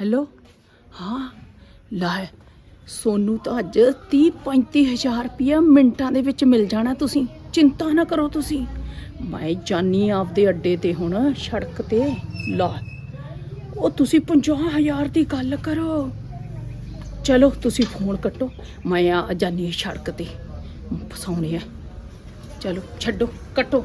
Hello? ਹਾਂ, ਲੈ, ਸੋਨੂੰ ਤਾਂ ਅੱਜ 30 35000 ਰੁਪਇਆ ਮਿੰਟਾਂ ਦੇ ਵਿੱਚ ਮਿਲ ਜਾਣਾ ਤੁਸੀਂ। ਚਿੰਤਾ ਨਾ ਕਰੋ ਤੁਸੀਂ। ਮੈਂ ਜਾਨੀ ਆਂ ਆਪਦੇ ਅੱਡੇ ਤੇ ਹੁਣ, ਸੜਕ ਤੇ। ਲਾ, ਉਹ ਤੁਸੀਂ 50000 ਦੀ ਗੱਲ ਕਰੋ। ਚਲੋ, ਤੁਸੀਂ ਫੋਨ ਕੱਟੋ। ਮੈਂ ਆ ਜਾਨੀ ਆਂ ਸੜਕ ਤੇ। ਫਸਾਉਣੇ ਆ। ਚਲੋ, ਛੱਡੋ, ਕੱਟੋ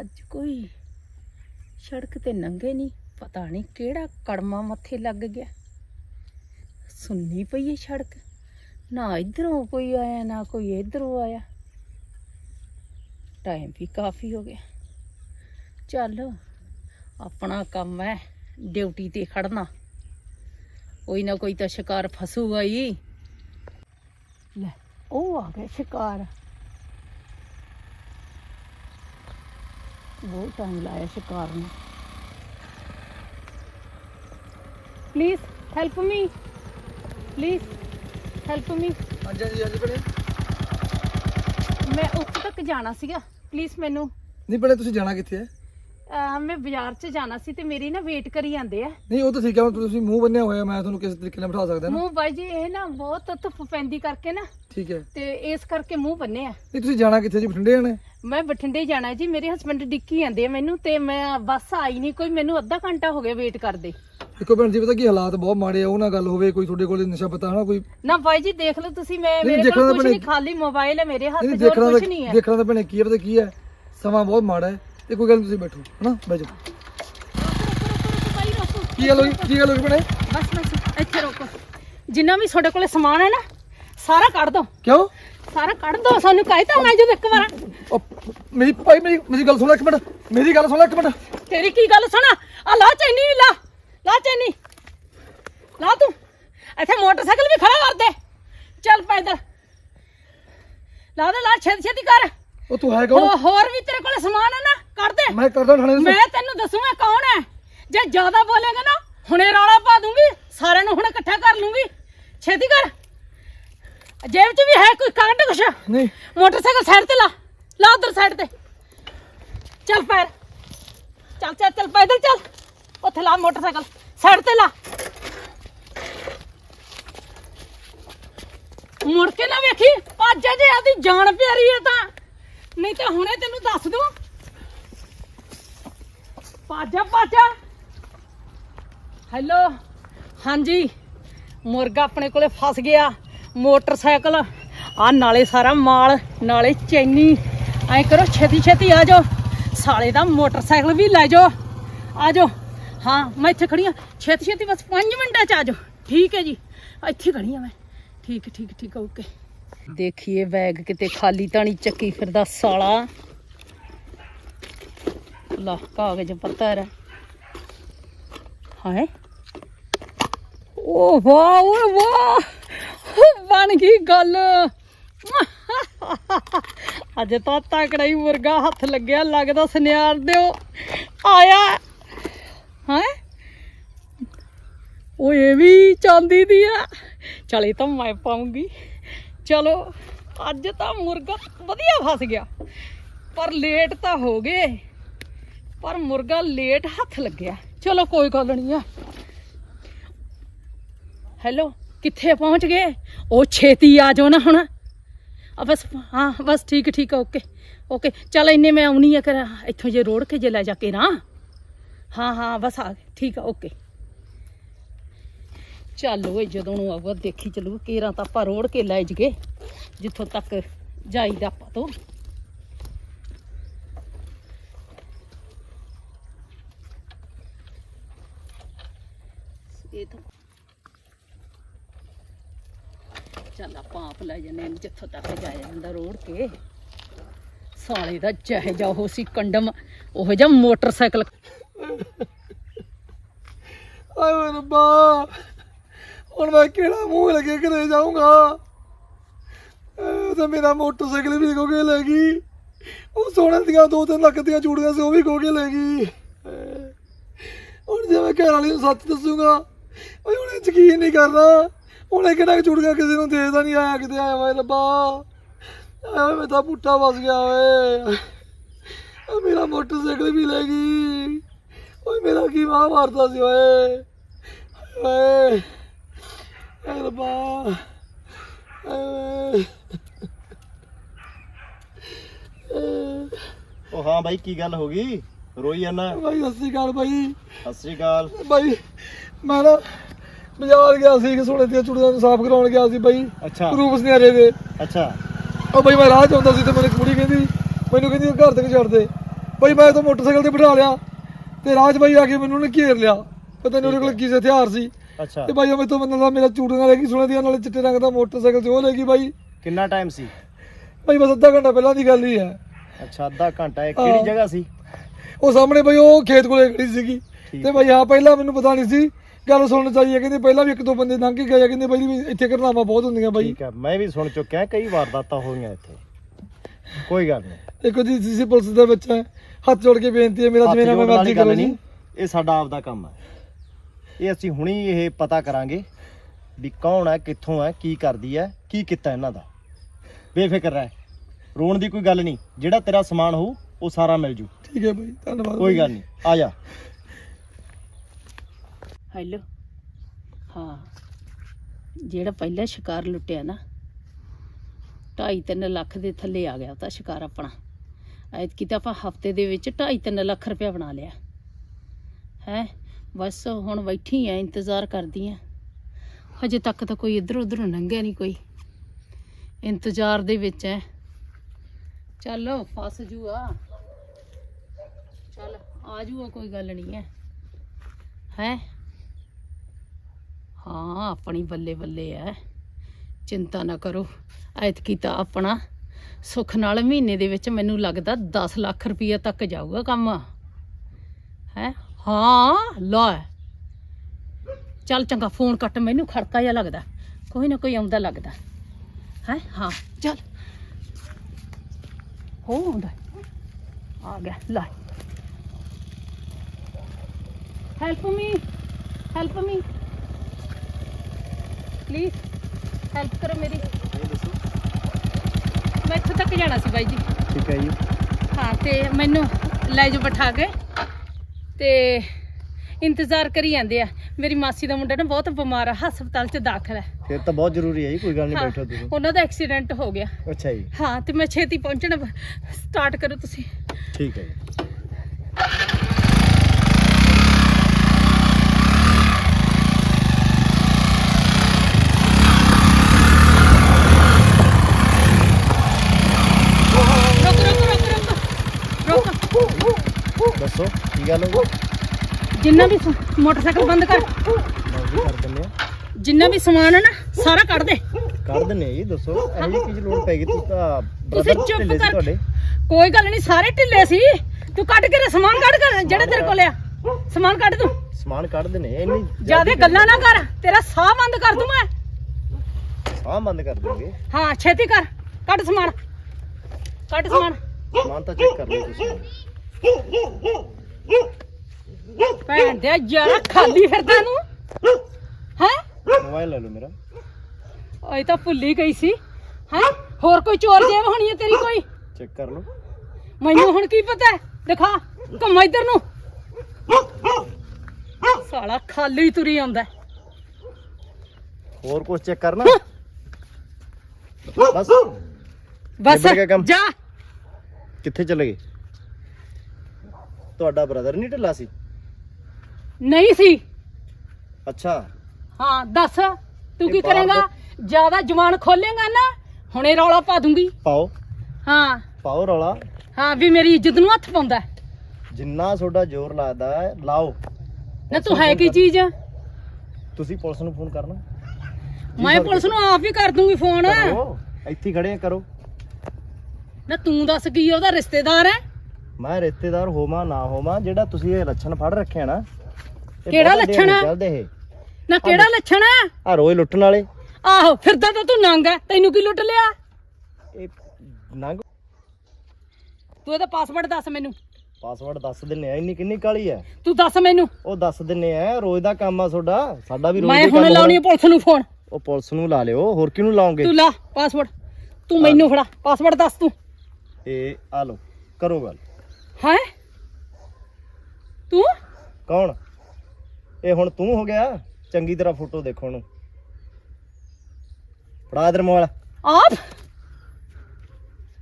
ਅੱਜ ਕੋਈ ਸੜਕ ਤੇ ਨੰਗੇ ਨਹੀਂ ਪਤਾ ਨਹੀਂ ਕਿਹੜਾ ਕੜਮਾ ਮੱਥੇ ਲੱਗ ਗਿਆ। ਸੁੰਨੀ ਪਈ ਹੈ ਸੜਕ, ਨਾ ਇਧਰੋਂ ਕੋਈ ਆਇਆ, ਨਾ ਕੋਈ ਇਧਰੋਂ ਆਇਆ। ਟਾਈਮ ਵੀ ਕਾਫੀ ਹੋ ਗਿਆ। ਚੱਲ, ਆਪਣਾ ਕੰਮ ਹੈ ਡਿਊਟੀ ਤੇ ਖੜਨਾ। ਕੋਈ ਨਾ ਕੋਈ ਤਾਂ ਸ਼ਿਕਾਰ ਫਸੂਗਾ ਹੀ ਲੈ, ਉਹ ਆ ਗਿਆ ਸ਼ਿਕਾਰ। ਬਹੁਤ ਟਾਈਮ ਲਾਇਆ ਸ਼ਿਕਾਰ ਨੂੰ। Please help me please help me ਹਾਂਜੀ ਹਾਂਜੀ ਹਾਂਜੀ ਭੈਣੇ। ਮੈਂ ਉੱਥੇ ਤੱਕ ਜਾਣਾ ਸੀਗਾ। ਪਲੀਜ਼ ਮੈਨੂੰ। ਨਹੀਂ ਭੈਣੇ ਤੁਸੀਂ ਜਾਣਾ ਕਿੱਥੇ ਹੈ? ਅਹ ਮੈਂ ਬਾਜ਼ਾਰ 'ਚ ਜਾਣਾ ਸੀ ਤੇ ਮੇਰੀ ਨਾ ਵੇਟ ਕਰੀ ਜਾਂਦੇ ਆ। ਨਹੀਂ ਉਹ ਤਾਂ ਠੀਕ ਹੈ ਹੁਣ ਤੁਸੀਂ ਮੂੰਹ ਬੰਨਿਆ ਹੋਇਆ ਮੈਂ ਤੁਹਾਨੂੰ ਕਿਸੇ ਤਰੀਕੇ ਨਾਲ ਬਿਠਾ ਸਕਦਾ ਨਾ। ਮੂੰਹ ਬਾਈ ਜੀ ਇਹ ਨਾ ਬਹੁਤ ਧੁੱਪ ਪੈਂਦੀ ਕਰਕੇ ਨਾ। ਠੀਕ ਹੈ। ਤੇ ਇਸ ਕਰਕੇ ਮੂੰਹ ਬੰਨੇ ਆ ਨਹੀਂ ਤੁਸੀਂ ਜਾਣਾ ਕਿੱਥੇ ਜੀ ਬਠਿੰਡੇ ਜਾਣਾ ਹੈ? ਮੈਂ ਬਠਿੰਡੇ ਜਾਣਾ ਜੀ ਮੇਰੇ ਹਸਬੰਡ ਡਿੱਕੀ ਜਾਂਦੇ ਆ ਮੈਨੂੰ ਤੇ ਮੈਂ ਬੱਸ ਆਈ ਨਹੀਂ ਕੋਈ ਮੈਨੂੰ ਅੱਧਾ ਘੰਟਾ ਹੋ ਗਿਆ ਵੇਟ ਕਰਦੇ। ਦੇਖੋ ਭੈਣ ਜੀ ਪਤਾ ਕੀ ਹਾਲਾਤ ਬਹੁਤ ਮਾੜੇ ਆ ਉਹ ਨਾ ਗੱਲ ਹੋਵੇ ਕੋਈ ਤੁਹਾਡੇ ਕੋਲ ਨਸ਼ਾ ਪਤਾ ਹਨਾ ਕੋਈ। ਨਾ ਬਾਈ ਜੀ ਦੇਖ ਲਓ ਤੁਸੀਂ ਮੈਂ ਨਹੀਂ, ਮੇਰੇ ਦੇਖਣਾ ਕੋਲ ਤਾਂ ਕੁਝ ਨਹੀਂ ਭੈਣੇ- ਖਾਲੀ ਮੋਬਾਈਲ ਹੈ ਮੇਰੇ ਹੱਥ 'ਚ ਹੋਰ ਕੁਝ ਨਹੀਂ ਹੈ ਦੇਖਣਾ ਤਾਂ ਭੈਣੇ ਕੀ ਹੈ ਪਤਾ ਕੀ ਹੈ ਸਮਾਂ ਬਹੁਤ ਮਾੜਾ ਹੈ। ਤੇ ਕੋਈ ਗੱਲ ਤੁਸੀਂ ਬੈਠੋ ਹਨਾ? ਰੋਕੋ ਕੀ ਗੱਲ ਹੋਈ? ਕੀ ਗੱਲ ਹੋਈ ਭੈਣੇ? ਬਸ ਬਸ ਇੱਥੇ ਰੋਕੋ। ਜਿੰਨਾ ਵੀ ਤੁਹਾਡੇ ਕੋਲੇ ਸਮਾਨ ਹੈ ਨਾ ਸਾਰਾ ਕੱਢ ਦੋ। ਕਿਉਂ? ਸਾਰਾ ਕੱਢ ਦੋ ਸਾਨੂੰ ਕਹਿਤਾ ਮੈਂ ਜਦੋਂ ਇੱਕ ਵਾਰ। ਉਹ ਮੇਰੀ ਭਾਈ ਮੇਰੀ ਮੇਰੀ ਗੱਲ ਸੁਣ ਇੱਕ ਮਿੰਟ ਮੇਰੀ ਗੱਲ ਸੁਣ ਇੱਕ ਮਿੰਟ। ਤੇਰੀ ਕੀ ਗੱਲ ਸੁਣਾ? ਆ ਲਾ ਚੈਨੀ ਲਾ ਲਾ ਚੈਨੀ। ਲਾ ਤੂੰ। ਇੱਥੇ ਮੋਟਰਸਾਈਕਲ ਵੀ ਖੜਾ ਕਰ ਦੇ। ਚੱਲ ਪੈਦਲ ਲਾ ਦੇ ਲਾ ਛੇਤੀ ਛੇਤੀ ਕਰ। ਉਹ ਤੂੰ ਹੈ ਕੌਣ? ਹੋ- ਹੋਰ ਵੀ ਤੇਰੇ ਕੋਲੇ ਸਮਾਨ ਹੈ ਨਾ ਕੱਢ ਦੇ। ਮੈਂ ਕਰਦਾ ਥਾਣੇ ਦੇ ਮੈਂ ਤੈਨੂੰ ਦੱਸੂਗਾ ਕੌਣ ਹੈ। ਜੇ ਜ਼ਿਆਦਾ ਬੋਲੇਗਾ ਨਾ ਹੁਣੇ ਰੌਲਾ ਪਾ ਦੂੰਗੀ ਸਾਰਿਆਂ ਨੂੰ ਹੁਣੇ ਇਕੱਠਾ ਕਰ ਲੂੰਗੀ। ਛੇਤੀ ਕਰ। ਜੇਬ 'ਚ ਵੀ ਹੈ ਕੋਈ ਕੱਢ ਕੁਛ? ਨਹੀਂ। ਮੋਟਰਸਾਈਕਲ ਸਾਈਡ ਤੇ ਲਾ। ਲਾ ਉਧਰ ਸਾਈਡ ਤੇ। ਚੱਲ ਪੈਰ। ਚੱਲ ਚੱਲ ਚੱਲ ਪੈਦਲ ਚੱਲ। ਉੱਥੇ ਲਾ ਮੋਟਰਸਾਈਕਲ। ਸਾਈਡ ਤੇ ਲਾ। ਮੁੜ ਕੇ ਨਾ ਵੇਖੀ। ਭੱਜ ਜੇ ਆਦੀ ਜਾਨ ਪਿਆਰੀ ਹੈ ਤਾਂ। ਨਹੀਂ ਤੇ ਹੁਣੇ ਤੈਨੂੰ ਦੱਸ ਦੂੰ ਪਾਜਾ ਪਾਜਾ ਹੈਲੋ ਹਾਂਜੀ। ਮੁਰਗਾ ਆਪਣੇ ਕੋਲੇ ਫਸ ਗਿਆ। ਮੋਟਰਸਾਈਕਲ। ਆ ਨਾਲੇ ਸਾਰਾ ਮਾਲ, ਨਾਲੇ ਚੈਨੀ। ਐ ਕਰੋ, ਛੇਤੀ ਛੇਤੀ ਆ ਜਾਓ। ਸਾਲੇ ਦਾ ਮੋਟਰਸਾਈਕਲ ਵੀ ਲੈ ਜਾਓ। ਆ ਜਾਓ। ਹਾਂ, ਮੈਂ ਇੱਥੇ ਖੜੀ ਆ ਛੇਤੀ ਛੇਤੀ ਬਸ 5 ਮਿੰਟਾਂ ਚ ਆ ਜਾਓ। ਠੀਕ ਹੈ ਜੀ। ਇੱਥੇ ਖੜੀ ਆ ਮੈਂ। ਠੀਕ ਠੀਕ ਠੀਕ, ਓਕੇ। ਦੇਖੀਏ ਬੈਗ ਕਿਤੇ ਖਾਲੀ ਤਾਂ ਨਹੀਂ ਚੱਕੀ ਫਿਰਦਾ ਸਾਲਾ। ਲਾ, ਕਾਗਜ਼, ਪੱਤਰ। ਹਾਏ। ਓ ਵਾਹ ਓ ਵਾਹ। ਬਣ ਗਈ ਗੱਲ। ਅੱਜ ਤਾਂ ਤਕੜਾ ਹੀ ਮੁਰਗਾ ਹੱਥ ਲੱਗਿਆ, ਲੱਗਦਾ ਸੁਨਿਆਰ ਦਿਓ। ਆਇਆ। ਹੈ? ਉਹ ਇਹ ਵੀ ਚਾਂਦੀ ਦੀ ਆ। ਚਲ ਤਾਂ ਮੈਂ ਪਾਉਂਗੀ। ਚਲੋ, ਅੱਜ ਤਾਂ ਮੁਰਗਾ ਵਧੀਆ ਫਸ ਗਿਆ। ਪਰ ਲੇਟ ਤਾਂ ਹੋ ਗਏ। ਪਰ ਮੁਰਗਾ ਲੇਟ ਹੱਥ ਲੱਗਿਆ। ਚਲੋ, ਕੋਈ ਗੱਲ ਨਹੀਂ ਆ। ਹੈਲੋ ਕਿੱਥੇ ਪਹੁੰਚ ਗਏ? ਉਹ ਛੇਤੀ ਆ ਜਾਓ ਨਾ ਹੁਣ। ਆ ਬਸ, ਹਾਂ, ਬਸ ਠੀਕ ਠੀਕ, ਓਕੇ ਓਕੇ। ਚੱਲ ਇੰਨੇ ਮੈਂ ਆਉਣੀ ਆ ਕਰ ਇੱਥੋਂ ਜੇ ਰੋੜ ਕੇ ਜੇ ਲੈ ਜਾ ਕੇ ਨਾ। ਹਾਂ ਹਾਂ, ਬਸ ਆ, ਠੀਕ ਆ, ਓਕੇ। ਚੱਲ ਓਏ, ਜਦੋਂ ਨੂੰ ਆਊਗਾ, ਦੇਖੀ ਚੱਲੂ, ਕੇਰਾਂ ਤਾਂ ਆਪਾਂ ਰੋੜ ਕੇ ਲੈ ਜਗੇ ਜਿੱਥੋਂ ਤੱਕ ਜਾਈਦਾ ਆਪਾਂ ਤੋਂ। ਇਹ ਤਾਂ ਚੱਲ ਆਪਾਂ ਆਪ ਲੈ ਜੰਨੇ ਜਿੱਥੋਂ ਤੱਕ ਜਾਇਆ ਜਾਂਦਾ ਰੋੜ ਕੇ ਸਾਲੇ ਦਾ ਜਿਹੇ ਜਾ ਉਹ ਸੀ ਕੰਡਮ, ਉਹ ਜਿਹਾ ਮੋਟਰਸਾਈਕਲ। ਆਏ ਰੱਬਾ, ਹੁਣ ਮੈਂ ਕਿਹੜਾ ਮੂੰਹ ਲੱਗੇ ਘਰੇ ਜਾਊਂਗਾ? ਇਹ ਮੇਰਾ ਮੋਟਰਸਾਈਕਲ ਵੀ ਖੋ ਕੇ ਲੈ ਗਈ। ਉਹ ਸੋਨੇ ਦੀਆਂ ਦੋ ਤਿੰਨ ਲੱਖ ਦੀਆਂ ਚੂੜੀਆਂ ਸੀ, ਉਹ ਵੀ ਖੋ ਕੇ ਲੈ ਗਈ। ਹੁਣ ਜੇ ਮੈਂ ਘਰ ਵਾਲੀ ਨੂੰ ਸੱਚ ਦੱਸੂਗਾ, ਓਏ ਉਹਨੇ ਯਕੀਨ ਨਹੀਂ ਕਰਦਾ। ਉਹਨੇ ਕਿਹੜਾ ਚੂੜੀਆਂ ਕਿਸੇ ਨੂੰ ਦੇਦਾ ਨਹੀਂ ਆਇਆ ਕਿਤੇ ਆਇਆ ਵਾ ਰੱਬਾ ਆਏ ਮੈਂ ਤਾਂ ਪੁੱਟਾ ਫਸ ਗਿਆ ਓਏ ਓਏ ਮੇਰਾ ਮੋਟਰਸਾਈਕਲ ਵੀ ਲੈ ਗਈ। ਓਏ ਮੇਰਾ ਕੀ ਮਾਂ ਮਾਰਦਾ ਸੀ ਓਏ। ਓਏ ਏ ਰੱਬਾ। ਓਏ ਉਹ ਹਾਂ ਬਾਈ ਕੀ ਗੱਲ ਹੋ ਗਈ? ਰੋਈ ਜਾਣਾ ਭਾਈ ਸਤਿ ਸ਼੍ਰੀ ਅਕਾਲ ਭਾਈ ਸਤਿ ਸ੍ਰੀ ਅਕਾਲ। ਭਾਈ ਮੈਂ ਨਾ ਬਾਜ਼ਾਰ ਗਿਆ ਸੀ ਕਿ ਸੋਨੇ ਦੀਆਂ ਚੂੜੀਆਂ ਨੂੰ ਸਾਫ਼ ਕਰਾਉਣ ਗਿਆ ਸੀ ਭਾਈ ਅੱਛਾ। ਰੂਪ ਸੁਨਿਆਰੇ ਦੇ। ਅੱਛਾ। ਉਹ ਭਾਈ ਮੈਂ ਰਾਹ ਚ ਆਉਂਦਾ ਸੀ ਤੇ ਮੈਨੂੰ ਕੁੜੀ ਕਹਿੰਦੀ ਮੈਨੂੰ ਕਹਿੰਦੀ ਘਰ ਤੱਕ ਛੱਡ ਦੇ। ਭਾਈ ਮੈਂ ਤਾਂ ਮੋਟਰਸਾਈਕਲ ਤੇ ਬਿਠਾ ਲਿਆ ਤੇ ਚ ਭਾਈ ਆ ਕੇ ਮੈਨੂੰ ਉਹਨੇ ਘੇਰ ਲਿਆ ਪਤਾ ਨਹੀਂ ਉਹਦੇ ਕੋਲ ਕੀ ਹਥਿਆਰ ਸੀ। ਅੱਛਾ। ਤੇ ਭਾਈ ਉਹ ਮੈਨੂੰ ਬੰਦਾ ਮੇਰਾ ਚੂੜੀਆਂ ਲੈ ਗਈ ਸੋਨੇ ਦੀਆਂ ਨਾਲੇ ਚਿੱਟੇ ਰੰਗ ਦਾ ਮੋਟਰਸਾਈਕਲ ਤੇ ਉਹ ਲੈ ਗਈ ਭਾਈ ਕਿੰਨਾ ਟਾਈਮ ਸੀ? ਭਾਈ ਬਸ ਅੱਧਾ ਘੰਟਾ ਪਹਿਲਾਂ ਦੀ ਗੱਲ ਹੀ ਹੈ। ਅੱਛਾ ਅੱਧਾ ਘੰਟਾ। ਇਹ ਕਿਹੜੀ। ਜਗ੍ਹਾ ਸੀ? ਉਹ ਸਾਹਮਣੇ ਭਾਈ ਉਹ ਖੇਤ ਕੋਲੇ ਖੜੀ ਸੀਗੀ। ਤੇ ਭਾਈ ਹਾਂ ਪਹਿਲਾਂ ਮੈਨੂੰ ਪਤਾ ਨਹੀਂ ਸੀ ਗੱਲ ਸੁਣਨ ਚਾਹੀਏ ਕਹਿੰਦੇ ਪਹਿਲਾਂ ਵੀ ਇੱਕ ਦੋ ਬੰਦੇ ਲੰਘ ਕੇ ਗਏ ਆ, ਕਹਿੰਦੇ ਭਾਈ ਵੀ ਇੱਥੇ ਘਟਨਾਵਾਂ ਬਹੁਤ ਹੁੰਦੀਆਂ ਭਾਈ ਠੀਕ ਹੈ ਮੈਂ ਵੀ ਸੁਣ ਚੁੱਕਿਆ ਕਈ ਵਾਰਦਾਤਾਂ ਹੋਈਆਂ ਇੱਥੇ। ਕੋਈ ਗੱਲ ਨਹੀਂ। ਦੇਖੋ ਜੀ ਸੀਸੀ ਪੁਲਿਸ ਦੇ ਵਿੱਚ ਹੈ ਹੱਥ ਜੋੜ ਕੇ ਬੇਨਤੀ ਹੈ ਮੇਰਾ ਜਿਵੇਂ ਨਾ ਮੈਂ ਵਾਲੀ ਮਰਜ਼ੀ ਕਰੋ ਨਹੀਂ ਜੀ ਇਹ ਸਾਡਾ ਆਪਦਾ ਕੰਮ ਹੈ। ਇਹ ਅਸੀਂ ਹੁਣੀ ਇਹ ਪਤਾ ਕਰਾਂਗੇ ਵੀ ਕੌਣ ਹੈ ਕਿੱਥੋਂ ਹੈ ਕੀ ਕਰਦੀ ਹੈ ਕੀ ਕੀਤਾ ਇਹਨਾਂ ਦਾ। ਬੇਫਿਕਰ ਰਹਿ ਰੋਣ ਦੀ ਕੋਈ ਗੱਲ ਨਹੀਂ ਜਿਹੜਾ ਤੇਰਾ ਸਮਾਨ ਹੋਊ ਉਹ ਸਾਰਾ ਮਿਲ ਜੂ। ਠੀਕ ਹੈ ਭਾਈ ਧੰਨਵਾਦ ਕੋਈ ਗੱਲ ਨਹੀਂ ਆ ਜਾ। ਹੈਲੋ। ਹਾਂ। ਜਿਹੜਾ ਪਹਿਲਾ ਸ਼ਿਕਾਰ ਲੁੱਟਿਆ ਨਾ 2.5 ਲੱਖ ਦੇ ਥੱਲੇ ਆ ਗਿਆ ਉਹਦਾ ਸ਼ਿਕਾਰ ਆਪਣਾ। ਐਤਕੀ ਤਾਂ ਆਪਾਂ ਹਫ਼ਤੇ ਦੇ ਵਿੱਚ 2.5 ਲੱਖ ਰੁਪਇਆ ਬਣਾ ਲਿਆ। ਹੈ? ਬਸ ਹੁਣ ਬੈਠੀ ਆ, ਇੰਤਜ਼ਾਰ ਕਰਦੀ ਆ। ਹਜੇ ਤੱਕ ਤਾਂ ਕੋਈ ਇੱਧਰ ਉੱਧਰ ਲੰਘਿਆ ਨਹੀਂ ਕੋਈ। ਇੰਤਜ਼ਾਰ ਦੇ ਵਿੱਚ ਹੈ ਚੱਲ ਫਸ ਜੂਆ। ਚੱਲ ਆ ਜੂਆ, ਕੋਈ ਗੱਲ ਨਹੀਂ ਹੈ ਹੈ? ਹਾਂ, ਆਪਣੀ ਬੱਲੇ ਬੱਲੇ ਐ। ਚਿੰਤਾ ਨਾ ਕਰੋ। ਐਤਕੀ ਤਾਂ ਆਪਣਾ ਸੁੱਖ ਨਾਲ ਮਹੀਨੇ ਦੇ ਵਿੱਚ ਮੈਨੂੰ ਲੱਗਦਾ 10 ਲੱਖ ਰੁਪਈਆ ਤੱਕ ਜਾਊਗਾ ਕੰਮ। ਹੈ? ਹਾਂ, ਲੈ। ਚੱਲ ਚੰਗਾ, ਫੋਨ ਕੱਟ। ਮੈਨੂੰ ਖੜਕਾ ਜਿਹਾ ਲੱਗਦਾ। ਕੋਈ ਨਾ ਕੋਈ ਆਉਂਦਾ ਲੱਗਦਾ। ਹੈ? ਹਾਂ, ਚੱਲ। ਹੋ ਆਉਂਦਾ। ਆ ਗਿਆ, ਲੈ। Help me help me please help ਕਰੋ ਮੇਰੀ। ਮੈਂ ਇੱਥੋਂ ਤੱਕ ਜਾਣਾ ਸੀ ਬਾਈ ਜੀ। ਠੀਕ ਹੈ ਜੀ। ਹਾਂ ਤੇ ਮੈਨੂੰ ਲੈ ਜਾਓ ਬਿਠਾ ਕੇ। ਤੇ ਇੰਤਜ਼ਾਰ ਕਰੀ ਜਾਂਦੇ ਆ। ਮੇਰੀ ਮਾਸੀ ਦਾ ਮੁੰਡਾ ਨਾ ਬਹੁਤ ਬਿਮਾਰ ਆ ਹਸਪਤਾਲ 'ਚ ਦਾਖਲ ਹੈ ਫਿਰ ਤਾਂ ਬਹੁਤ ਜ਼ਰੂਰੀ ਹੈ ਜੀ ਕੋਈ ਗੱਲ ਨਹੀਂ ਬੈਠੋ ਤੁਸੀਂ। ਉਹਨਾਂ ਦਾ ਐਕਸੀਡੈਂਟ ਹੋ ਗਿਆ। ਅੱਛਾ ਜੀ। ਹਾਂ ਤੇ ਮੈਂ ਛੇਤੀ ਪਹੁੰਚਣਾ। ਸਟਾਰਟ ਕਰੋ ਤੁਸੀਂ। ਠੀਕ ਹੈ ਜੀ ਰੁਕ ਰੁਕ ਰੁਕ ਰੁਕ ਰੁਕ ਦੱਸੋ ਕੀ ਗੱਲ ਹੋ ਜਿੰਨਾ ਵੀ ਸ- ਮੋਟਰਸਾਈਕਲ ਬੰਦ ਕਰ। ਕਰ ਆ। ਜਿੰਨਾ ਵੀ ਸਮਾਨ ਹੈ ਨਾ ਸਾਰਾ ਕੱਢ ਦੇ। ਕਰ ਆ ਜੀ ਦੱਸੋ ਇਹੋ ਜਿਹੀ ਚੀਜ਼ ਲੋੜ ਪੈ ਗਈ ਤੁਸੀਂ ਤਾਂ ਤੁਸੀਂ brother ਚੁੱਪ ਢਿੱਲੇ ਸੀ ਕਰ ਤੁਹਾਡੇ। ਕੋਈ ਗੱਲ ਨਹੀਂ ਸਾਰੇ ਢਿੱਲੇ ਸੀ। ਤੂੰ ਕੱਢ ਕੇ ਸਮਾਨ ਕੱਢ ਕੇ ਜਿਹੜੇ ਤੇਰੇ ਕੋਲ ਆ। ਸਮਾਨ ਕੱਢ ਤੂੰ। ਸਮਾਨ ਕੱਢ ਆ, ਇੰਨੀ ਜਿਆਦੇ ਗੱਲਾਂ ਨਾ ਕਰ ਤੇਰਾ ਸਾਹ ਬੰਦ ਕਰ ਦੂੰ ਮੈਂ। ਸਾਹ ਬੰਦ ਕਰ ਦੋਗੇ ਹਾਂ ਛੇਤੀ ਕਰ ਕੱਢ ਸਮਾਨ। ਕੱਢ ਸਮਾਨ। ਸਮਾਨ ਤਾਂ ਚੈੱਕ ਕਰ ਲਓ ਤੁਸੀਂ। ਭੈਣ ਦੇ ਯਾਰ ਖਾਲੀ ਫਿਰਦਾ ਨੂੰ। ਹੈ? ਮੋਬਾਈਲ ਲੈ ਲਓ ਮੇਰਾ। ਓਏ ਤਾਂ ਭੁੱਲੀ ਗਈ ਸੀ। ਹੈ? ਹੋਰ ਕੋਈ ਚੋਰ ਜੇਬ ਹੋਣੀ ਹੈ ਤੇਰੀ ਕੋਈ? ਚੈੱਕ ਕਰ ਲਓ। ਮੈਨੂੰ ਹੁਣ ਕੀ ਪਤਾ ਹੈ? ਦਿਖਾ ਘੁੰਮ ਇੱਧਰ ਨੂੰ। ਸਾਲਾ ਖਾਲੀ ਤੁਰੀ ਆਉਂਦਾ ਹੈ। ਹੋਰ ਕੁਝ ਚੈੱਕ ਕਰਨਾ? ਬਸ। ਬਸ ਨਿਬੜ ਗਿਆ ਕੰਮ? ਜਾ। ਕਿੱਥੇ ਚਲੇ ਗਏ? ਤੁਹਾਡਾ ਬ੍ਰਦਰ ਨਹੀਂ ਢਿੱਲਾ ਸੀ? ਨਹੀਂ ਸੀ। ਅੱਛਾ। ਹਾਂ ਦੱਸ। ਤੂੰ ਇਹ ਕੀ ਬਾਹਰ ਕਰੇਗਾ? ਜ਼ਿਆਦਾ ਜਵਾਨ ਖੋਲੇਗਾ ਨਾ ਹੁਣੇ ਰੌਲਾ ਪਾ ਦੂੰਗੀ। ਪਾਓ। ਹਾਂ। ਪਾਓ ਰੌਲਾ। ਹਾਂ ਵੀ ਮੇਰੀ ਇੱਜ਼ਤ ਨੂੰ ਹੱਥ ਪਾਉਂਦਾ ਹੈ। ਜਿੰਨਾ ਤੁਹਾਡਾ ਜ਼ੋਰ ਲੱਗਦਾ ਹੈ ਲਾਓ। ਨਾ ਤੂੰ ਹੈ ਕੀ ਚੀਜ਼? ਤੁਸੀਂ ਪੁਲਿਸ ਨੂੰ ਫੋਨ ਕਰਨਾ। ਮੈਂ ਪੁਲਿਸ ਨੂੰ ਆਪ ਹੀ ਕਰ ਦੂੰਗੀ ਫੋਨ ਕਰੋ। ਇੱਥੇ ਹੀ ਖੜੇ ਆ ਕਰੋ। ਨਾ ਤੂੰ ਦੱਸ ਕੀ ਉਹਦਾ ਰਿਸ਼ਤੇਦਾਰ ਹੈ? ਮੈਂ ਰਿਸ਼ਤੇਦਾਰ ਹੋਵਾਂ ਨਾ ਹੋਵਾਂ ਜਿਹੜਾ ਤੁਸੀਂ ਇਹ ਲੱਛਣ ਫੜ ਰੱਖਿਆ ਨਾ ਇਹ ਕਿਹੜਾ ਬਹੁਤ ਲੱਛਣ ਨਹੀਂ ਆ? ਚੱਲਦੇ ਇਹ। ਨਾ ਕਿਹੜਾ ਲੱਛਣ ਹੈ ਆ ਰੋਜ਼ ਲੁੱਟਣ ਵਾਲੇ। ਆਹੋ ਫਿਰਦਾ ਤਾਂ ਤੂੰ ਨੰਗ ਹੈ ਤੈਨੂੰ ਕੀ ਲੁੱਟ ਲਿਆ? ਇਹ ਨੰਗ ਤੂੰ ਇਹਦਾ ਪਾਸਵਰਡ ਦੱਸ ਮੈਨੂੰ। ਪਾਸਵਰਡ ਦੱਸ ਦਿੰਨੇ ਆ ਇੰਨੀ ਕਿੰਨੀ ਕਾਲੀ ਐ ਤੂੰ ਦੱਸ ਮੈਨੂੰ। ਉਹ ਦੱਸ ਦਿੰਨੇ ਆ ਰੋਜ਼ ਦਾ ਕੰਮ ਆ ਤੁਹਾਡਾ ਸਾਡਾ ਵੀ ਰੋਜ਼ ਮੈਂ ਦਾ ਹੁਣ ਕੰਮ ਲਾਉਣੀ ਆ ਪੁਲਿਸ ਨੂੰ ਫੋਨ। ਉਹ ਪੁਲਿਸ ਨੂੰ ਲਾ ਲਿਓ ਹੋਰ ਕਿਹਨੂੰ ਲਾਉਂਗੇ ਤੂੰ ਲਾ ਪਾਸਵਰਡ ਤੂੰ ਮੈਨੂੰ ਫੜਾ ਪਾਸਵਰਡ ਦੱਸ ਤੂੰ। ਇਹ ਆ ਲਓ ਕਰੋ ਗੱਲ। ਹੈ ਤੂੰ? ਕੌਣ? ਇਹ ਹੁਣ ਤੂੰ ਹੋ ਗਿਆ? ਚੰਗੀ ਤਰ੍ਹਾਂ ਫੋਟੋ ਦੇਖੋ ਨੂੰ ਫੜਾ ਇਧਰ ਮੋਬਾਈਲ। ਆਪ?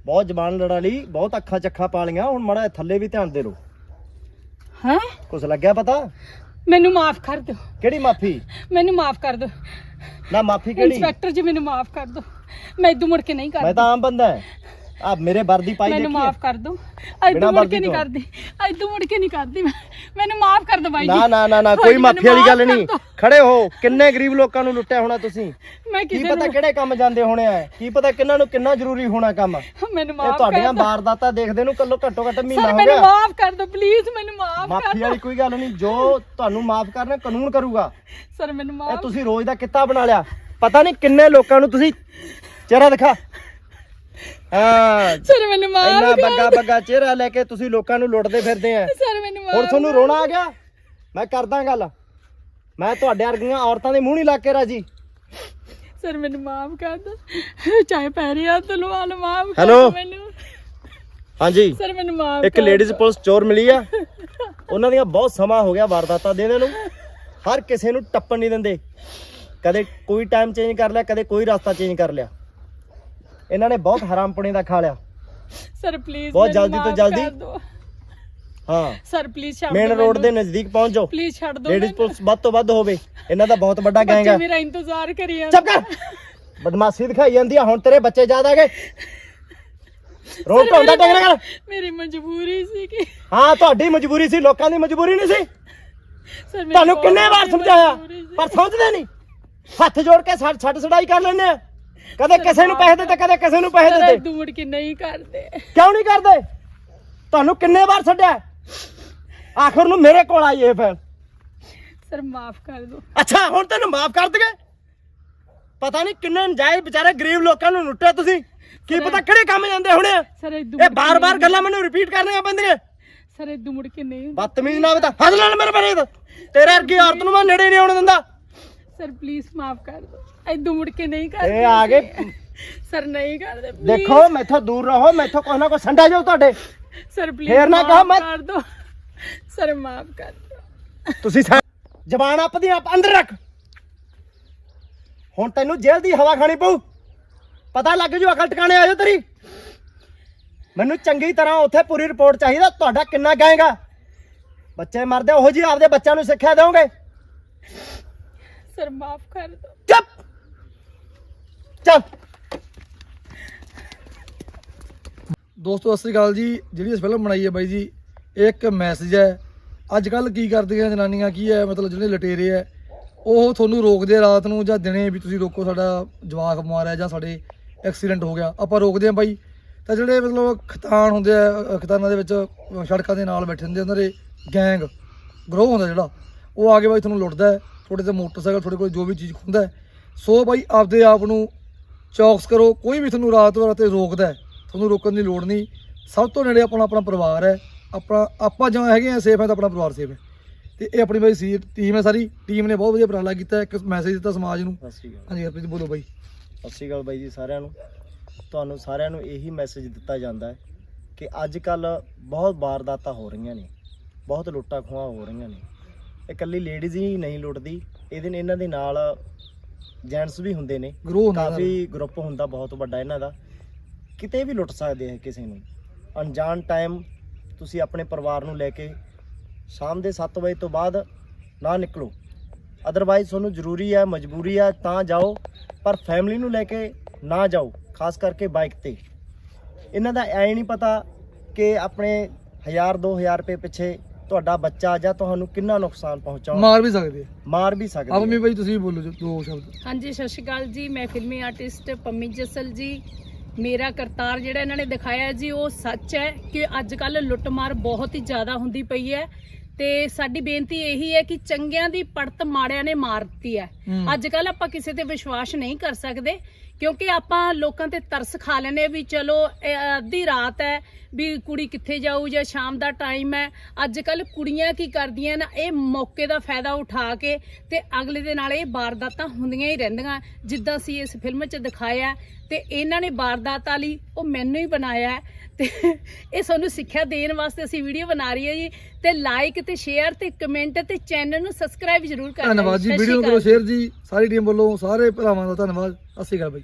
ਬਹੁਤ ਜ਼ਬਾਨ ਲੜਾ ਲਈ ਬਹੁਤ ਅੱਖਾਂ ਚੱਖਾਂ ਪਾ ਲੀਆਂ ਹੁਣ ਮੜਾ ਥੱਲੇ ਵੀ ਧਿਆਨ ਦੇ ਲੋ ਹੈ? ਕੁਛ ਲੱਗਿਆ ਪਤਾ? ਮੈਨੂੰ ਮਾਫ ਕਰ ਦਿਓ। ਕਿਹੜੀ ਮਾਫੀ? ਮੈਨੂੰ ਮਾਫ ਕਰ ਦਿਓ। ਨਾ ਮਾਫੀ ਕਿਹੜੀ? ਇੰਸਪੈਕਟਰ ਜੀ ਮੈਨੂੰ ਮਾਫ ਕਰ ਦਿਓ। ਮੈਂ ਇਦੋਂ ਮੁੜ ਕੇ ਨਹੀਂ ਮੈਂ ਕਰਦੀ। ਤਾਂ ਆਮ ਬੰਦਾ ਹੈ। ਆ ਮੇਰੇ ਵਰਦੀ ਪਾਈ ਮੈਨੂੰ ਦੇਖੀ? ਮਾਫ ਕਰ ਦਿਓ ਬਿਨਾਂ ਇਦੋਂ ਮੁੜ ਵਰਦੀ ਕੇ ਨਹੀਂ ਤੋਂ? ਕਰਦੀ। ਇਦੋਂ ਮੁੜ ਕੇ ਨਹੀਂ ਕਰਦੀ ਮੈਂ। ਮੈਨੂੰ ਮਾਫ ਕਰ ਬਾਈ ਜੀ। ਨਾ ਨਾ ਨਾ ਨਾ ਕੋਈ ਮਾਫੀ ਵਾਲੀ ਗੱਲ ਨਹੀਂ। ਖੜੇ ਹੋ। ਕਿੰਨੇ ਗਰੀਬ ਲੋਕਾਂ ਨੂੰ ਲੁੱਟਿਆ ਹੋਣਾ ਤੁਸੀਂ? ਮੈਂ ਕੀ ਕਿਸੇ ਪਤਾ ਨੂੰ ਕਿਹੜੇ ਕੰਮ ਜਾਂਦੇ ਹੋਣੇ ਆ? ਕੀ ਪਤਾ ਕਿੰਨਾਂ ਨੂੰ ਕਿੰਨਾ ਜ਼ਰੂਰੀ ਹੋਣਾ ਕੰਮ? ਇਹ ਮੈਨੂੰ ਮਾਫ ਕਰ ਤੁਹਾਡੀਆਂ ਦਿਓ ਵਾਰਦਾਤਾਂ ਦੇਖਦੇ ਨੂੰ ਕੱਲੋ ਘੱਟੋ ਘੱਟ ਮਹੀਨਾ ਸਰ ਹੋ ਮੈਨੂੰ ਗਿਆ। ਮਾਫ ਕਰ ਦਿਓ ਪਲੀਜ਼ ਮੈਨੂੰ ਮਾਫ ਕਰ ਮਾਫੀ ਵਾਲੀ ਕੋਈ ਗੱਲ ਨਹੀਂ। ਜੋ ਤੁਹਾਨੂੰ ਮਾਫ ਕਰਨਾ ਕਾਨੂੰਨ ਕਰੂਗਾ। ਸਰ ਮੈਨੂੰ ਇਹ ਮਾਫ ਤੁਸੀਂ ਰੋਜ਼ ਦਾ ਕਿੱਤਾ ਬਣਾ ਲਿਆ। ਪਤਾ ਨਹੀਂ ਕਿੰਨੇ ਲੋਕਾਂ ਨੂੰ ਤੁਸੀਂ ਚਿਹਰਾ ਦਿਖਾ। ਹਾਂ। ਸਰ ਮੈਨੂੰ ਮਾਫ ਇੰਨਾ ਬੱਗਾ ਬੱਗਾ ਚਿਹਰਾ ਲੈ ਕੇ ਤੁਸੀਂ ਲੋਕਾਂ ਨੂੰ ਲੁੱਟਦੇ ਫਿਰਦੇ ਆ। ਸਰ ਮੈਨੂੰ ਮਾਫ ਹੁਣ ਤੁਹਾਨੂੰ ਰੋਣਾ ਆ ਗਿਆ? ਮੈਂ ਕਰਦਾ ਗੱਲ। ਮੈਂ ਤੁਹਾਡੇ ਵਰਗੀਆਂ ਔਰਤਾਂ ਦੇ ਮੂੰਹ ਨਹੀਂ ਲਾ ਕੇ ਰਾਜੀ। ਸਰ ਮੈਨੂੰ ਮਾਫ ਕਰ ਦਿਓ ਚਾਹੇ ਪੈਰੀ ਹੱਥ ਲਵਾ ਲਓ ਮਾਫ ਕਰ Hello? ਦਿਓ ਮੈਨੂੰ। ਹਾਂਜੀ। ਸਰ ਮੈਨੂੰ ਮਾਫ ਇੱਕ ਲੇਡੀਜ਼ ਪੁਲਿਸ ਚੋਰ ਮਿਲੀ ਆ। ਉਹਨਾਂ ਦੀਆਂ ਬਹੁਤ ਸਮਾਂ ਹੋ ਗਿਆ ਵਾਰਦਾਤਾਂ ਦੇਣ ਨੂੰ। ਹਰ ਕਿਸੇ ਨੂੰ ਟੱਪਣ ਨਹੀਂ ਦਿੰਦੇ। ਕਦੇ ਕੋਈ ਟਾਈਮ ਚੇਂਜ ਕਰ ਲਿਆ ਕਦੇ ਕੋਈ ਰਸਤਾ ਚੇਂਜ ਕਰ ਲਿਆ। ਇਹਨਾਂ ਨੇ ਬਹੁਤ ਹਰਾਮਪਣੇ ਦਾ ਖਾ ਲਿਆ। ਸਰ ਪਲੀਜ਼ ਬਹੁਤ ਜਲਦੀ ਤੋਂ ਜਲਦੀ। ਹਾਂ। ਸਰ ਪਲੀਜ਼ ਛੱਡ ਮੇਨ ਰੋਡ ਦੇ ਨਜ਼ਦੀਕ ਪਹੁੰਚ ਜਾਓ। ਪਲੀਜ਼ ਛੱਡ ਦਿਓ ਲੇਡੀਜ਼ ਪੁਲਿਸ ਵੱਧ ਤੋਂ ਵੱਧ ਹੋਵੇ। ਇਹਨਾਂ ਦਾ ਬਹੁਤ ਵੱਡਾ ਗੈਂਗ ਹੈ ਮੇਰਾ ਇੰਤਜ਼ਾਰ ਕਰੀ ਜਾਂਦੇ ਚੁੱਪ ਕਰ। ਬਦਮਾਸ਼ੀ ਦਿਖਾਈ ਜਾਂਦੀ ਆ। ਹੁਣ ਤੇਰੇ ਬੱਚੇ ਜ਼ਿਆਦਾ ਹੈਗੇ ਰੋਡ ਹੁੰਦਾ ਟੰਗਣਾ ਕਰ ਮੇਰੀ ਮਜਬੂਰੀ ਸੀ ਕਿ ਹਾਂ ਤੁਹਾਡੀ ਮਜਬੂਰੀ ਸੀ ਲੋਕਾਂ ਦੀ ਮਜਬੂਰੀ ਨਹੀਂ ਸੀ। ਤੁਹਾਨੂੰ ਕਿੰਨੇ ਵਾਰ ਸਮਝਾਇਆ। ਪਰ ਸਮਝਦੇ ਨਹੀਂ। ਹੱਥ ਜੋੜ ਕੇ ਛੱਡ ਛੱਡ ਛੜਾਈ ਕਰ ਲੈਂਦੇ ਆ। ਕਦੇ ਕਿਸੇ ਨੂੰ ਪੈਸੇ ਦਿੱਤੇ ਕਦੇ ਕਿਸੇ ਨੂੰ ਪੈਸੇ ਦਿੱਤੇ ਇਦੋਂ ਮੁੜ ਕੇ ਨਹੀਂ ਕਰਦੇ। ਕਿਉਂ ਨਹੀਂ ਕਰਦੇ? ਤੁਹਾਨੂੰ ਕਿੰਨੇ ਵਾਰ ਛੱਡਿਆ? ਆਖਰ ਨੂੰ ਮੇਰੇ ਕੋਲ ਆਈ ਇਹ ਫੈਲ ਸਰ ਮਾਫ ਕਰ ਦਿਓ। ਅੱਛਾ ਹੁਣ ਤੈਨੂੰ ਮਾਫ ਕਰ ਦਗੇ ਪਤਾ ਨਹੀਂ ਕਿੰਨੇ ਨਜਾਇਜ਼ ਵਿਚਾਰੇ ਗਰੀਬ ਲੋਕਾਂ ਨੂੰ ਲੁੱਟਿਆ ਤੁਸੀਂ। ਕੀ ਪਤਾ ਕਿਹੜੇ ਕੰਮ ਜਾਂਦੇ ਹੋਣੇ ਸਰ ਇਹ ਬਾਰ-ਬਾਰ ਗੱਲਾਂ ਮੈਨੂੰ ਰਿਪੀਟ ਕਰਨੀਆਂ ਪੈਂਦੀਆਂ। ਸਰ ਇਦੋਂ ਮੁੜ ਕੇ ਨਹੀਂ ਬਦਤਮੀਜ਼ ਨਾ ਬਤਾ ਹੱਥ ਨਾਲ ਮੇਰੇ ਬਾਰੇ ਤੇਰੇ ਵਰਗੀ ਔਰਤ ਨੂੰ ਮੈਂ ਨੇੜੇ ਨਹੀਂ ਆਉਣ ਦਿੰਦਾ। ਸਰ ਪਲੀਜ਼ ਮਾਫ ਕਰ ਦਿਓ। ਇਦੋਂ ਮੁੜ ਕੇ ਨਹੀਂ ਕਰਦੇ ਇਹ ਆ ਗਏ। ਸਰ ਨਹੀਂ ਕਰਦੇ। ਦੇਖੋ ਮੈਥੋਂ ਦੂਰ ਰਹੋ ਮੈਥੋਂ ਕੋਈ ਨਾ ਕੋਈ ਸੰਡਾ ਜਾਓ ਤੁਹਾਡੇ। ਸਰ ਪਲੀਜ਼ ਫੇਰ ਨਾ ਕਹੋ ਮੈਂ- ਕਰ ਸਰ ਮਾਫ ਕਰ ਦਿਓ ਤੁਸੀਂ ਜ਼ਬਾਨ ਆਪਦੀ ਆਪ ਅੰਦਰ ਰੱਖ। ਹੁਣ ਤੈਨੂੰ ਜੇਲ੍ਹ ਦੀ ਹਵਾ ਖਾਣੀ ਪਊ। ਪਤਾ ਲੱਗ ਜੂ ਅਕਲ ਟਿਕਾਣੇ ਆ ਤੇਰੀ। ਮੈਨੂੰ ਚੰਗੀ ਤਰ੍ਹਾਂ ਉੱਥੇ ਪੂਰੀ ਰਿਪੋਰਟ ਚਾਹੀਦਾ ਤੁਹਾਡਾ ਕਿੰਨਾ ਗਾਏਗਾ। ਬੱਚੇ ਮਰਦੇ ਉਹੋ ਜੀ ਆਪਦੇ ਬੱਚਿਆਂ ਨੂੰ ਸਿੱਖਿਆ ਦਿਓਗੇ। ਸਰ ਮਾਫ ਕਰ ਦਿਓ ਚੁੱਪ! ਚੱਲ। ਦੋਸਤੋ, ਸਤਿ ਸ੍ਰੀ ਅਕਾਲ ਜੀ। ਜਿਹੜੀ ਅਸੀਂ ਫਿਲਮ ਬਣਾਈ ਹੈ ਬਾਈ ਜੀ, ਇਹ ਇੱਕ ਮੈਸੇਜ ਹੈ। ਅੱਜ ਕੱਲ ਕੀ ਕਰਦੀਆਂ ਜਨਾਨੀਆਂ? ਕੀ ਹੈ? ਮਤਲਬ ਜਿਹੜੇ ਲਟੇਰੇ ਹੈ, ਉਹ ਤੁਹਾਨੂੰ ਰੋਕਦੇ ਆ ਰਾਤ ਨੂੰ ਜਾਂ ਦਿਨੇ ਵੀ ਤੁਸੀਂ ਰੋਕੋ ਸਾਡਾ ਜਵਾਕ ਬਿਮਾਰ ਹੈ ਜਾਂ ਸਾਡੇ ਐਕਸੀਡੈਂਟ ਹੋ ਗਿਆ। ਆਪਾਂ ਰੋਕਦੇ ਆ ਬਾਈ। ਤਾਂ ਜਿਹੜੇ ਮਤਲਬ ਖਤਾਨ ਹੁੰਦੇ ਆ ਖਤਾਨਾਂ ਦੇ ਵਿੱਚ ਸੜਕਾਂ ਦੇ ਨਾਲ ਬੈਠੇ ਹੁੰਦੇ ਉਹਨਾਂ ਦੇ ਗੈਂਗ ਗਰੋਹ ਹੁੰਦਾ ਜਿਹੜਾ, ਉਹ ਆ ਕੇ ਬਾਈ ਤੁਹਾਨੂੰ ਲੁੱਟਦਾ ਤੁਹਾਡੇ ਤੇ ਮੋਟਰਸਾਈਕਲ, ਤੁਹਾਡੇ ਕੋਲ ਜੋ ਵੀ ਚੀਜ਼ ਖੁੰਦਾ ਸੋ ਬਾਈ, ਆਪਦੇ ਆਪ ਨੂੰ ਚੌਕਸ ਕਰੋ ਕੋਈ ਵੀ ਤੁਹਾਨੂੰ ਰਾਤ ਬਰਾਤੇ ਰੋਕਦਾ ਹੈ ਤੁਹਾਨੂੰ ਰੋਕਣ ਦੀ ਲੋੜ ਨਹੀਂ। ਸਭ ਤੋਂ ਨੇੜੇ ਆਪਣਾ ਆਪਣਾ ਪਰਿਵਾਰ ਹੈ। ਆਪਣਾ ਆਪਾਂ ਜਿਵੇਂ ਹੈਗੇ ਆ ਸੇਫ ਹੈ ਤਾਂ ਆਪਣਾ ਪਰਿਵਾਰ ਸੇਫ ਹੈ। ਤੇ ਇਹ ਆਪਣੀ ਬਾਈ ਸੀ ਟੀਮ ਹੈ ਸਾਰੀ। ਟੀਮ ਨੇ ਬਹੁਤ ਵਧੀਆ ਉਪਰਾਲਾ ਕੀਤਾ ਇੱਕ ਮੈਸੇਜ ਦਿੱਤਾ ਸਮਾਜ ਨੂੰ। ਹਾਂਜੀ ਹਰਪ੍ਰੀਤ ਬੋਲੋ ਬਾਈ। ਸਤਿ ਸ਼੍ਰੀ ਅਕਾਲ ਬਾਈ ਜੀ ਸਾਰਿਆਂ ਨੂੰ। ਤੁਹਾਨੂੰ ਸਾਰਿਆਂ ਨੂੰ ਇਹੀ ਮੈਸੇਜ ਦਿੱਤਾ ਜਾਂਦਾ ਹੈ ਕਿ ਅੱਜ ਕੱਲ ਬਹੁਤ ਵਾਰਦਾਤਾਂ ਹੋ ਰਹੀਆਂ ਨੇ। ਬਹੁਤ ਲੁੱਟਾਂ ਖੋਹਾਂ ਹੋ ਰਹੀਆਂ ਨੇ। ਇਹ ਇਕੱਲੀ ਲੇਡੀਜ਼ ਹੀ ਨਹੀਂ ਲੁੱਟਦੀ। ਇਹਦੇ ਨੇ ਇਹਨਾਂ ਦੇ ਨਾਲ ਜੈਂਟਸ ਵੀ ਹੁੰਦੇ ਨੇ। ਗਰੋਹ ਹੁੰਦਾ ਕਾਫੀ ਗਰੁੱਪ ਹੁੰਦਾ ਬਹੁਤ ਵੱਡਾ ਇਹਨਾਂ ਦਾ। ਕਿਤੇ ਵੀ ਲੁੱਟ ਸਕਦੇ ਆ ਕਿਸੇ ਨੂੰ। ਅਣਜਾਣ ਟਾਈਮ ਤੁਸੀਂ ਆਪਣੇ ਪਰਿਵਾਰ ਨੂੰ ਲੈ ਕੇ ਸ਼ਾਮ ਦੇ 7 ਵਜੇ ਤੋਂ ਬਾਅਦ ਨਾ ਨਿਕਲੋ। ਅਦਰਵਾਈਜ਼ ਤੁਹਾਨੂੰ ਜ਼ਰੂਰੀ ਹੈ ਮਜਬੂਰੀ ਹੈ ਤਾਂ ਜਾਓ ਪਰ ਫੈਮਿਲੀ ਨੂੰ ਲੈ ਕੇ ਨਾ ਜਾਓ ਖਾਸ ਕਰਕੇ ਬਾਈਕ ਤੇ। ਇਹਨਾਂ ਦਾ ਐ ਨਹੀਂ ਪਤਾ ਕਿ ਆਪਣੇ 1000 2000 ਰੁਪਏ ਪਿੱਛੇ ਤੁਹਾਡਾ ਬੱਚਾ ਜਾਂ ਤੁਹਾਨੂੰ ਕਿੰਨਾ ਨੁਕਸਾਨ ਪਹੁੰਚਾਉਣ ਮਾਰ ਵੀ ਸਕਦੇ ਮਾਰ ਵੀ ਸਕਦੇ ਆਪ ਆ। ਵੀ ਬਾਈ ਤੁਸੀਂ ਵੀ ਬੋਲੋ ਜੋ ਦੋ ਸ਼ਬਦ। ਹਾਂਜੀ ਸਤਿ ਸ਼੍ਰੀ ਅਕਾਲ ਜੀ। ਮੈਂ ਫਿਲਮੀ ਆਰਟਿਸਟ ਪੰਮੀ ਜਸਲ ਜੀ। ਮੇਰਾ ਕਰਤਾਰ ਜਿਹੜਾ ਇਹਨਾਂ ਨੇ ਦਿਖਾਇਆ ਜੀ ਉਹ ਸੱਚ ਹੈ ਕਿ ਅੱਜ ਕੱਲ ਲੁੱਟਮਾਰ ਬਹੁਤ ਹੀ ਜ਼ਿਆਦਾ ਹੁੰਦੀ ਪਈ ਹੈ। ਤੇ ਸਾਡੀ ਬੇਨਤੀ ਇਹੀ ਹੈ ਕਿ ਚੰਗਿਆਂ ਦੀ ਪੜਤ ਮਾੜਿਆਂ ਨੇ ਮਾਰਤੀ ਹੈ। ਹੂੰ। ਅੱਜ ਕੱਲ ਆਪਾਂ ਕਿਸੇ ਤੇ ਵਿਸ਼ਵਾਸ ਨਹੀਂ ਕਰ ਸਕਦੇ। ਕਿਉਂਕਿ ਆਪਾਂ ਲੋਕਾਂ ਤੇ ਤਰਸ ਖਾ ਲੈਨੇ ਵੀ ਚਲੋ ਅੱਧੀ ਰਾਤ ਹੈ ਵੀ ਕੁੜੀ ਕਿੱਥੇ ਜਾਊ ਜਾਂ ਸ਼ਾਮ ਦਾ ਟਾਈਮ ਹੈ। ਅੱਜ ਕੱਲ ਕੁੜੀਆਂ ਕੀ ਕਰਦੀਆਂ ਨਾ ਇਹ ਮੌਕੇ ਦਾ ਫਾਇਦਾ ਉਠਾ ਕੇ ਤੇ ਅਗਲੇ ਦੇ ਨਾਲ ਇਹ ਵਾਰਦਾਤਾਂ ਹੁੰਦੀਆਂ ਹੀ ਰਹਿੰਦੀਆਂ। ਜਿੱਦਾਂ ਅਸੀਂ ਇਸ ਫਿਲਮ 'ਚ ਦਿਖਾਇਆ ਤੇ ਇਹਨਾਂ ਨੇ ਵਾਰਦਾਤ ਵਾਲੀ ਉਹ ਮੈਨੂੰ ਹੀ ਬਣਾਇਆ ਤੇ ਇਹ ਸਾਨੂੰ ਸਿੱਖਿਆ ਦੇਣ ਵਾਸਤੇ ਅਸੀਂ ਵੀਡੀਓ ਬਣਾ ਰਹੀ ਹੈ ਜੀ। ਤੇ ਲਾਈਕ ਤੇ ਸ਼ੇਅਰ ਤੇ ਕਮੈਂਟ ਤੇ ਚੈਨਲ ਨੂੰ ਸਬਸਕ੍ਰਾਈਬ ਜ਼ਰੂਰ ਕਰਨਾ ਧੰਨਵਾਦ ਜੀ ਵੀਡੀਓ ਨੂੰ। ਕਰੋ ਸ਼ੇਅਰ ਜੀ। ਸਾਰੀ ਟੀਮ ਵੱਲੋਂ ਸਾਰੇ ਭਰਾਵਾਂ ਦਾ ਧੰਨਵਾਦ। ਸਤਿ ਸ਼੍ਰੀ ਅਕਾਲ ਬਾਈ।